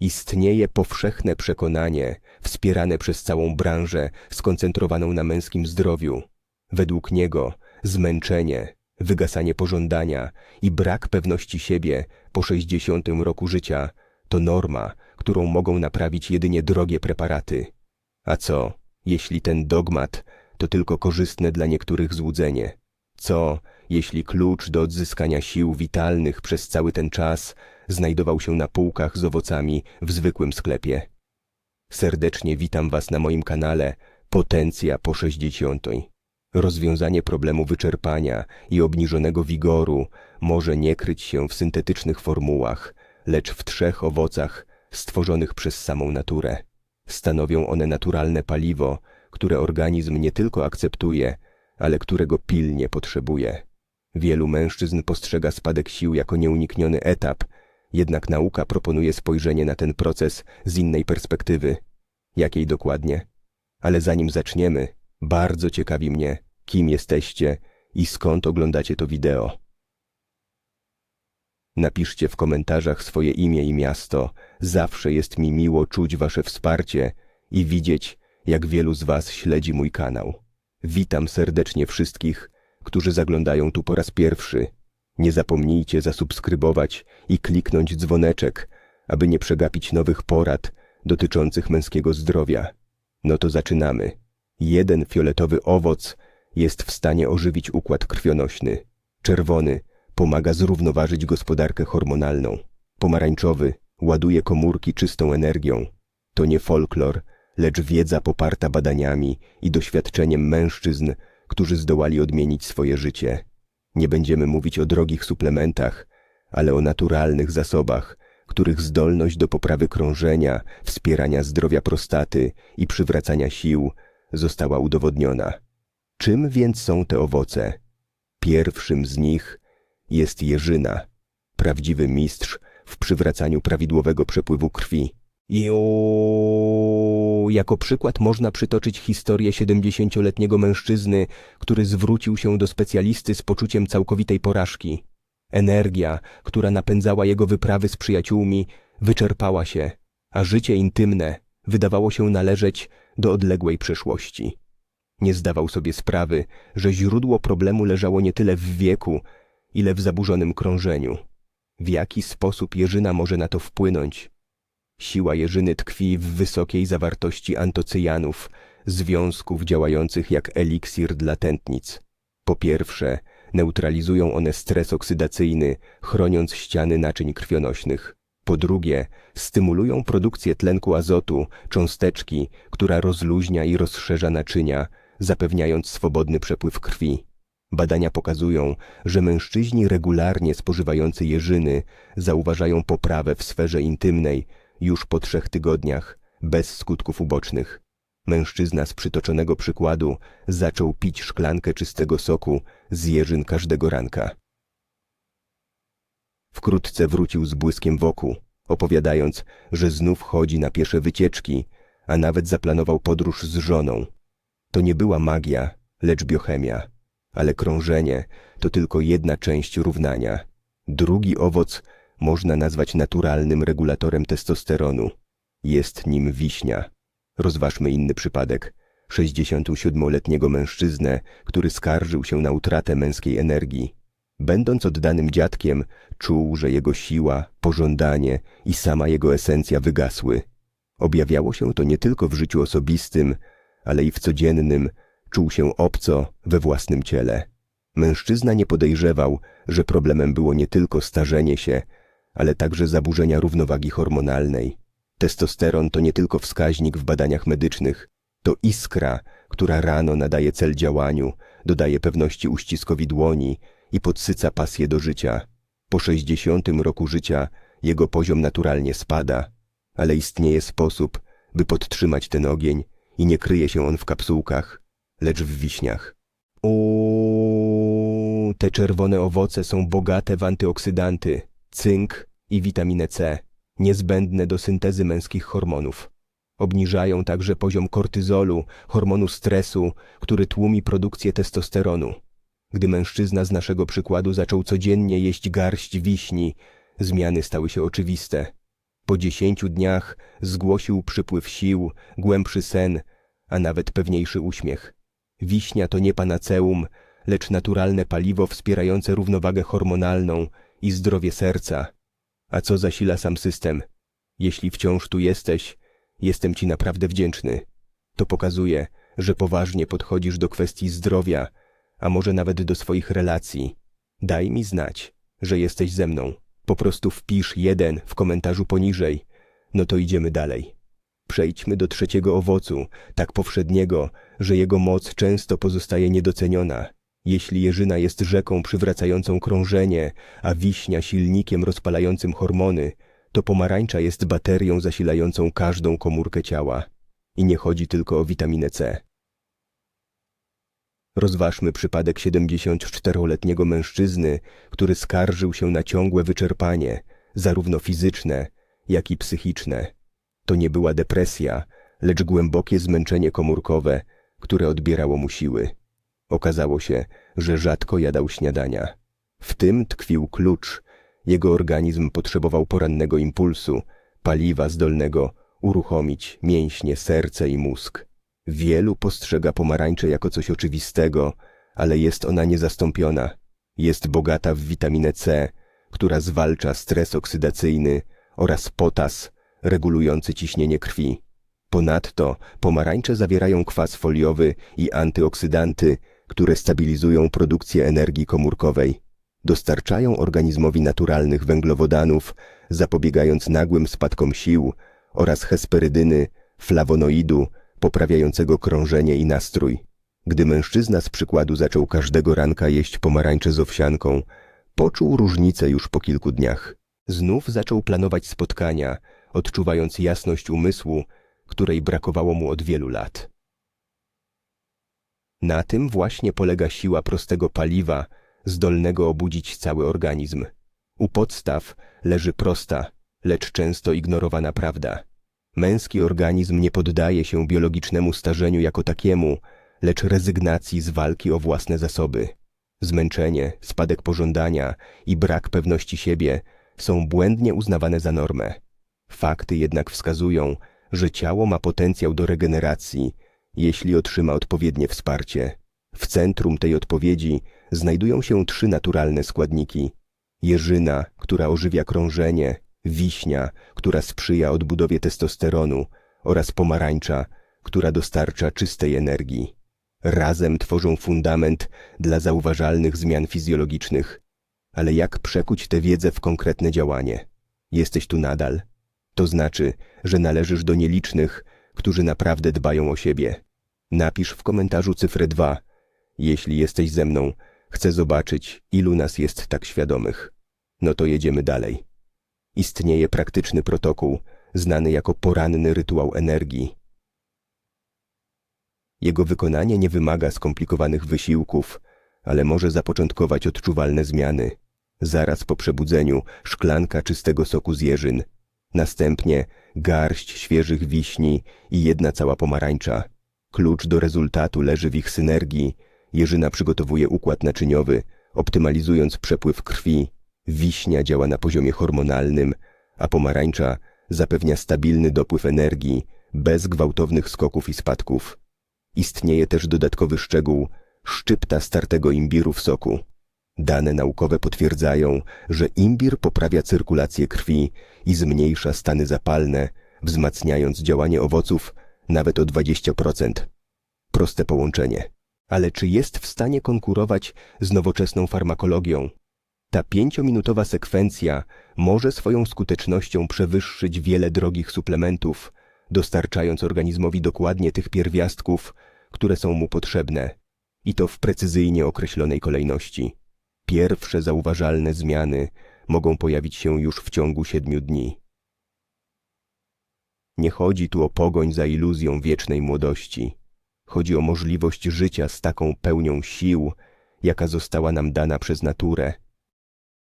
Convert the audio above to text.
Istnieje powszechne przekonanie, wspierane przez całą branżę skoncentrowaną na męskim zdrowiu. Według niego zmęczenie, wygasanie pożądania i brak pewności siebie po 60 roku życia to norma, którą mogą naprawić jedynie drogie preparaty. A co, jeśli ten dogmat to tylko korzystne dla niektórych złudzenie? Co, jeśli klucz do odzyskania sił witalnych przez cały ten czas znajdował się na półkach z owocami w zwykłym sklepie? Serdecznie witam Was na moim kanale Potencja po 60. Rozwiązanie problemu wyczerpania i obniżonego wigoru może nie kryć się w syntetycznych formułach, lecz w trzech owocach stworzonych przez samą naturę. Stanowią one naturalne paliwo, które organizm nie tylko akceptuje, ale którego pilnie potrzebuje. Wielu mężczyzn postrzega spadek sił jako nieunikniony etap, jednak nauka proponuje spojrzenie na ten proces z innej perspektywy. Jakiej dokładnie? Ale zanim zaczniemy, bardzo ciekawi mnie, kim jesteście i skąd oglądacie to wideo. Napiszcie w komentarzach swoje imię i miasto. Zawsze jest mi miło czuć Wasze wsparcie i widzieć, jak wielu z Was śledzi mój kanał. Witam serdecznie wszystkich, którzy zaglądają tu po raz pierwszy. Nie zapomnijcie zasubskrybować i kliknąć dzwoneczek, aby nie przegapić nowych porad dotyczących męskiego zdrowia. No to zaczynamy. Jeden fioletowy owoc jest w stanie ożywić układ krwionośny. Czerwony pomaga zrównoważyć gospodarkę hormonalną. Pomarańczowy ładuje komórki czystą energią. To nie folklor, lecz wiedza poparta badaniami i doświadczeniem mężczyzn, którzy zdołali odmienić swoje życie. Nie będziemy mówić o drogich suplementach, ale o naturalnych zasobach, których zdolność do poprawy krążenia, wspierania zdrowia prostaty i przywracania sił została udowodniona. Czym więc są te owoce? Pierwszym z nich jest jeżyna, prawdziwy mistrz w przywracaniu prawidłowego przepływu krwi. Jo, jako przykład można przytoczyć historię 70-letniego mężczyzny, który zwrócił się do specjalisty z poczuciem całkowitej porażki. Energia, która napędzała jego wyprawy z przyjaciółmi, wyczerpała się, a życie intymne wydawało się należeć do odległej przeszłości. Nie zdawał sobie sprawy, że źródło problemu leżało nie tyle w wieku, ile w zaburzonym krążeniu. W jaki sposób jeżyna może na to wpłynąć? Siła jeżyny tkwi w wysokiej zawartości antocyjanów, związków działających jak eliksir dla tętnic. Po pierwsze, neutralizują one stres oksydacyjny, chroniąc ściany naczyń krwionośnych. Po drugie, stymulują produkcję tlenku azotu, cząsteczki, która rozluźnia i rozszerza naczynia, zapewniając swobodny przepływ krwi. Badania pokazują, że mężczyźni regularnie spożywający jeżyny zauważają poprawę w sferze intymnej już po trzech tygodniach, bez skutków ubocznych. Mężczyzna z przytoczonego przykładu zaczął pić szklankę czystego soku z jeżyn każdego ranka. Wkrótce wrócił z błyskiem wokół, opowiadając, że znów chodzi na piesze wycieczki, a nawet zaplanował podróż z żoną. To nie była magia, lecz biochemia, ale krążenie to tylko jedna część równania. Drugi owoc można nazwać naturalnym regulatorem testosteronu. Jest nim wiśnia. Rozważmy inny przypadek. 67-letniego mężczyznę, który skarżył się na utratę męskiej energii. Będąc oddanym dziadkiem, czuł, że jego siła, pożądanie i sama jego esencja wygasły. Objawiało się to nie tylko w życiu osobistym, ale i w codziennym, czuł się obco we własnym ciele. Mężczyzna nie podejrzewał, że problemem było nie tylko starzenie się, ale także zaburzenia równowagi hormonalnej. Testosteron to nie tylko wskaźnik w badaniach medycznych, to iskra, która rano nadaje cel działaniu, dodaje pewności uściskowi dłoni i podsyca pasję do życia. Po 60 roku życia jego poziom naturalnie spada, ale istnieje sposób, by podtrzymać ten ogień i nie kryje się on w kapsułkach, lecz w wiśniach. Uuu, te czerwone owoce są bogate w antyoksydanty, cynk i witaminę C, niezbędne do syntezy męskich hormonów. Obniżają także poziom kortyzolu, hormonu stresu, który tłumi produkcję testosteronu. Gdy mężczyzna z naszego przykładu zaczął codziennie jeść garść wiśni, zmiany stały się oczywiste. Po dziesięciu dniach zgłosił przypływ sił, głębszy sen, a nawet pewniejszy uśmiech. Wiśnia to nie panaceum, lecz naturalne paliwo wspierające równowagę hormonalną i zdrowie serca. A co zasila sam system? Jeśli wciąż tu jesteś, jestem ci naprawdę wdzięczny. To pokazuje, że poważnie podchodzisz do kwestii zdrowia, a może nawet do swoich relacji. Daj mi znać, że jesteś ze mną. Po prostu wpisz jeden w komentarzu poniżej. No to idziemy dalej. Przejdźmy do trzeciego owocu, tak powszedniego, że jego moc często pozostaje niedoceniona. Jeśli jeżyna jest rzeką przywracającą krążenie, a wiśnia silnikiem rozpalającym hormony, to pomarańcza jest baterią zasilającą każdą komórkę ciała. I nie chodzi tylko o witaminę C. Rozważmy przypadek 74-letniego mężczyzny, który skarżył się na ciągłe wyczerpanie, zarówno fizyczne, jak i psychiczne. To nie była depresja, lecz głębokie zmęczenie komórkowe, które odbierało mu siły. Okazało się, że rzadko jadał śniadania. W tym tkwił klucz. Jego organizm potrzebował porannego impulsu, paliwa zdolnego uruchomić mięśnie, serce i mózg. Wielu postrzega pomarańczę jako coś oczywistego, ale jest ona niezastąpiona. Jest bogata w witaminę C, która zwalcza stres oksydacyjny oraz potas, regulujący ciśnienie krwi. Ponadto pomarańcze zawierają kwas foliowy i antyoksydanty, które stabilizują produkcję energii komórkowej. Dostarczają organizmowi naturalnych węglowodanów, zapobiegając nagłym spadkom sił oraz hesperydyny, flawonoidu, poprawiającego krążenie i nastrój. Gdy mężczyzna z przykładu zaczął każdego ranka jeść pomarańcze z owsianką, poczuł różnicę już po kilku dniach. Znów zaczął planować spotkania, odczuwając jasność umysłu, której brakowało mu od wielu lat. Na tym właśnie polega siła prostego paliwa, zdolnego obudzić cały organizm. U podstaw leży prosta, lecz często ignorowana prawda. Męski organizm nie poddaje się biologicznemu starzeniu jako takiemu, lecz rezygnacji z walki o własne zasoby. Zmęczenie, spadek pożądania i brak pewności siebie są błędnie uznawane za normę. Fakty jednak wskazują, że ciało ma potencjał do regeneracji, jeśli otrzyma odpowiednie wsparcie. W centrum tej odpowiedzi znajdują się trzy naturalne składniki. Jeżyna, która ożywia krążenie, wiśnia, która sprzyja odbudowie testosteronu oraz pomarańcza, która dostarcza czystej energii. Razem tworzą fundament dla zauważalnych zmian fizjologicznych. Ale jak przekuć tę wiedzę w konkretne działanie? Jesteś tu nadal. To znaczy, że należysz do nielicznych, którzy naprawdę dbają o siebie. Napisz w komentarzu cyfrę 2. Jeśli jesteś ze mną, chcę zobaczyć, ilu nas jest tak świadomych. No to jedziemy dalej. Istnieje praktyczny protokół, znany jako poranny rytuał energii. Jego wykonanie nie wymaga skomplikowanych wysiłków, ale może zapoczątkować odczuwalne zmiany. Zaraz po przebudzeniu szklanka czystego soku z jeżyn, następnie garść świeżych wiśni i jedna cała pomarańcza. Klucz do rezultatu leży w ich synergii. Jeżyna przygotowuje układ naczyniowy, optymalizując przepływ krwi. Wiśnia działa na poziomie hormonalnym, a pomarańcza zapewnia stabilny dopływ energii, bez gwałtownych skoków i spadków. Istnieje też dodatkowy szczegół szczypta startego imbiru w soku. Dane naukowe potwierdzają, że imbir poprawia cyrkulację krwi i zmniejsza stany zapalne, wzmacniając działanie owoców nawet o 20%. Proste połączenie. Ale czy jest w stanie konkurować z nowoczesną farmakologią? Ta pięciominutowa sekwencja może swoją skutecznością przewyższyć wiele drogich suplementów, dostarczając organizmowi dokładnie tych pierwiastków, które są mu potrzebne, i to w precyzyjnie określonej kolejności. Pierwsze zauważalne zmiany mogą pojawić się już w ciągu siedmiu dni. Nie chodzi tu o pogoń za iluzją wiecznej młodości. Chodzi o możliwość życia z taką pełnią sił, jaka została nam dana przez naturę –